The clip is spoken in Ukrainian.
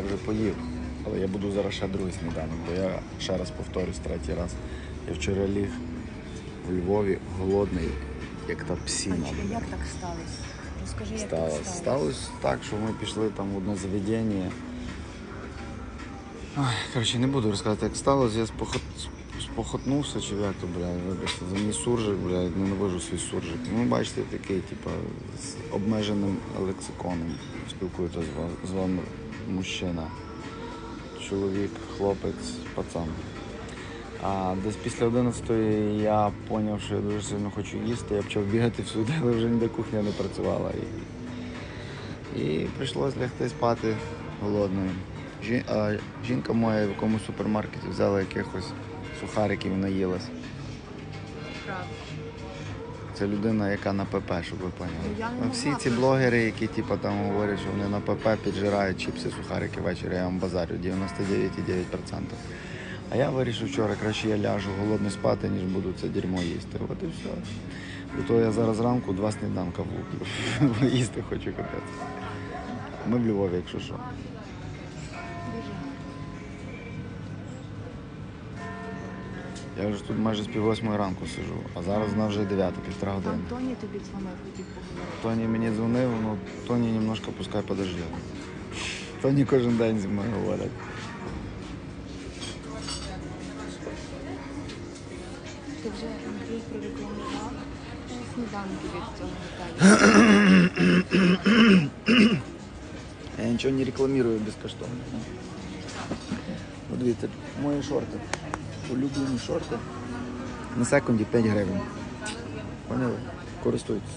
я вже поїв. Але я буду зараз ще другий сніданок, бо я ще раз повторюсь третій раз. Я вчора ліг у Львові голодний, як та псіна. Блін. як так сталося? Розкажи, як Сталося. так сталося. Сталося так, що ми пішли там в одне заведення. Ой, коротше, не буду розказувати, як сталося. Я спохот... спохотнувся, чи як то, бля, вибачте, за мій суржик, бля, ненавижу свій суржик. Ну, бачите, такий, типа, з обмеженим лексиконом ва- з вами мужчина. Чоловік, хлопець, пацан. А десь після 11-ї я зрозумів, що я дуже сильно хочу їсти. Я почав бігати всюди, але вже ніде кухня не працювала. І, і прийшлось лягти спати голодною. Жі, а, жінка моя в якомусь супермаркеті взяла якихось сухариків і наїлась. Це людина, яка на ПП, щоб ви поняли. Ну, Всі ці блогери, які типу, там говорять, що вони на ПП піджирають чіпси, сухарики ввечері, я вам базарю 99,9%. А я вирішив вчора, краще я ляжу голодний спати, ніж буду це дерьмо їсти. От і все. До того я зараз ранку два сніданка влуплю. Їсти хочу капець. Ми в Львові, якщо що. Я вже тут майже з пів восьмої ранку сижу, а зараз вона вже дев'ята, півтора години. Тоні тобі дзвонив, хотів поговорити. Тоні мені дзвонив, ну Тоні немножко пускай подожде. Тоні кожен день зі мною говорять. Ти вже Андрій прорекламував сніданки від цього готелю. Я нічого не рекламую безкоштовно. От дивіться, мої шорти. Улюблені шорти. На секунді 5 гривень. Поняли? Користуйтесь.